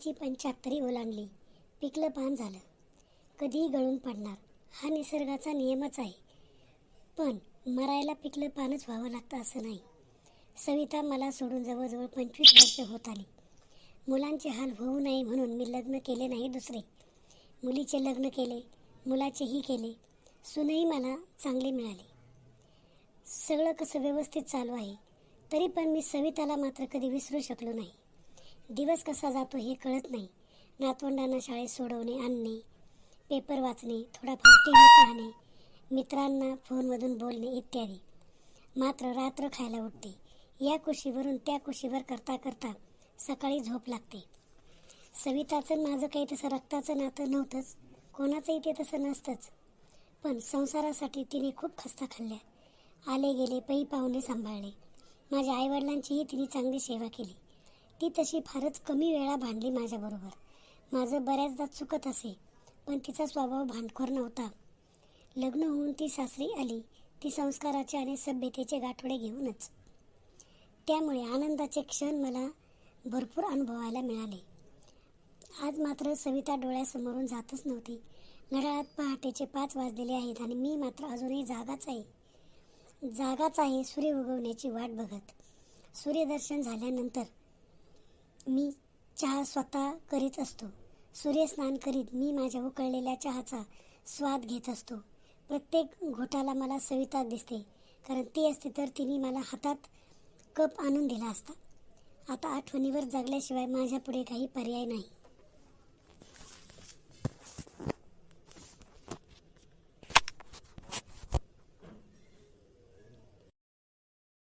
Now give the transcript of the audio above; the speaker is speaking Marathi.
वयाची पंच्याहत्तरी ओलांडली. पिकलं पान झालं. कधीही गळून पडणार. हा निसर्गाचा नियमच आहे. पण मरायला पिकलं पानच व्हावं लागतं असं नाही. सविता मला सोडून जवळजवळ पंचवीस वर्ष होत आली. मुलांचे हाल होऊ नये म्हणून मी लग्न केले नाही दुसरे. मुलीचे लग्न केले मुलाचेही केले. सूनही मला चांगली मिळाली. सगळं कसं व्यवस्थित चालू आहे तरी पण मी सविताला मात्र कधी विसरू शकलो नाही. दिवस कसा जातो हे कळत नाही. नातवंडांना शाळेत सोडवणे आणणे पेपर वाचणे थोडाफार टी व्ही पाहणे मित्रांना फोनमधून बोलणे इत्यादी. मात्र रात्र खायला उठते. या कुशीवरून त्या कुशीवर करता करता सकाळी झोप लागते. सविताचं माझं काही तसं रक्ताचं नातं नव्हतंच. कोणाचंही ते तसं नसतंच. पण संसारासाठी तिने खूप खस्ता खाल्ल्या. आले गेले पै पाहुणे सांभाळले. माझ्या आईवडिलांचीही तिने चांगली सेवा केली. ती तशी फारच कमी वेळा भांडली माझ्याबरोबर. माझं बऱ्याचदा चुकत असे पण तिचा स्वभाव भांडखोर नव्हता. लग्न होऊन ती सासरी आली ती संस्काराचे आणि सभ्यतेचे गाठोडे घेऊनच. त्यामुळे आनंदाचे क्षण मला भरपूर अनुभवायला मिळाले. आज मात्र सविता डोळ्यासमोरून जातच नव्हती. घड्याळात पहाटेचे पाच वाजलेले आहेत आणि मी मात्र अजूनही जागाच आहे. जागाच आहे सूर्य उगवण्याची वाट बघत. सूर्यदर्शन झाल्यानंतर मी चहा स्वतः करीत असतो. सूर्यस्नान करीत मी माझ्या उकळलेल्या चहाचा स्वाद घेत असतो. प्रत्येक घोटाला मला सविता दिसते. कारण ती असते तर तिने मला हातात कप आणून दिला असता. आता आठवणीवर जगल्याशिवाय माझ्यापुढे काही पर्याय नाही.